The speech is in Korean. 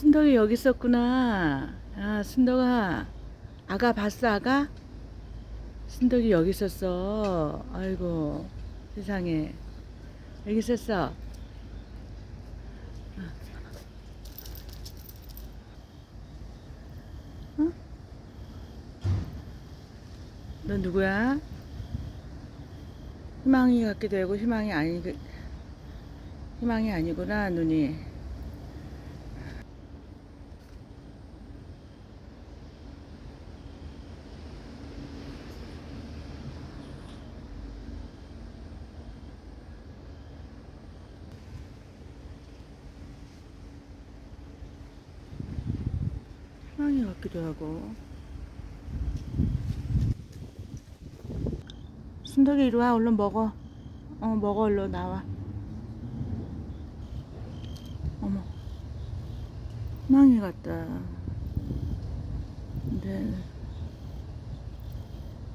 순덕이 여기 있었구나. 아, 순덕아. 아가 봤어, 아가? 순덕이 여기 있었어. 아이고, 세상에. 여기 있었어. 어? 너 누구야? 희망이 같기도 하고 희망이 아니 희망이 아니구나 눈이 희망이 같기도 하고. 순덕이 이리 와 얼른 먹어. 어 먹어 얼른 나와. 어머. 희망이 같다. 근데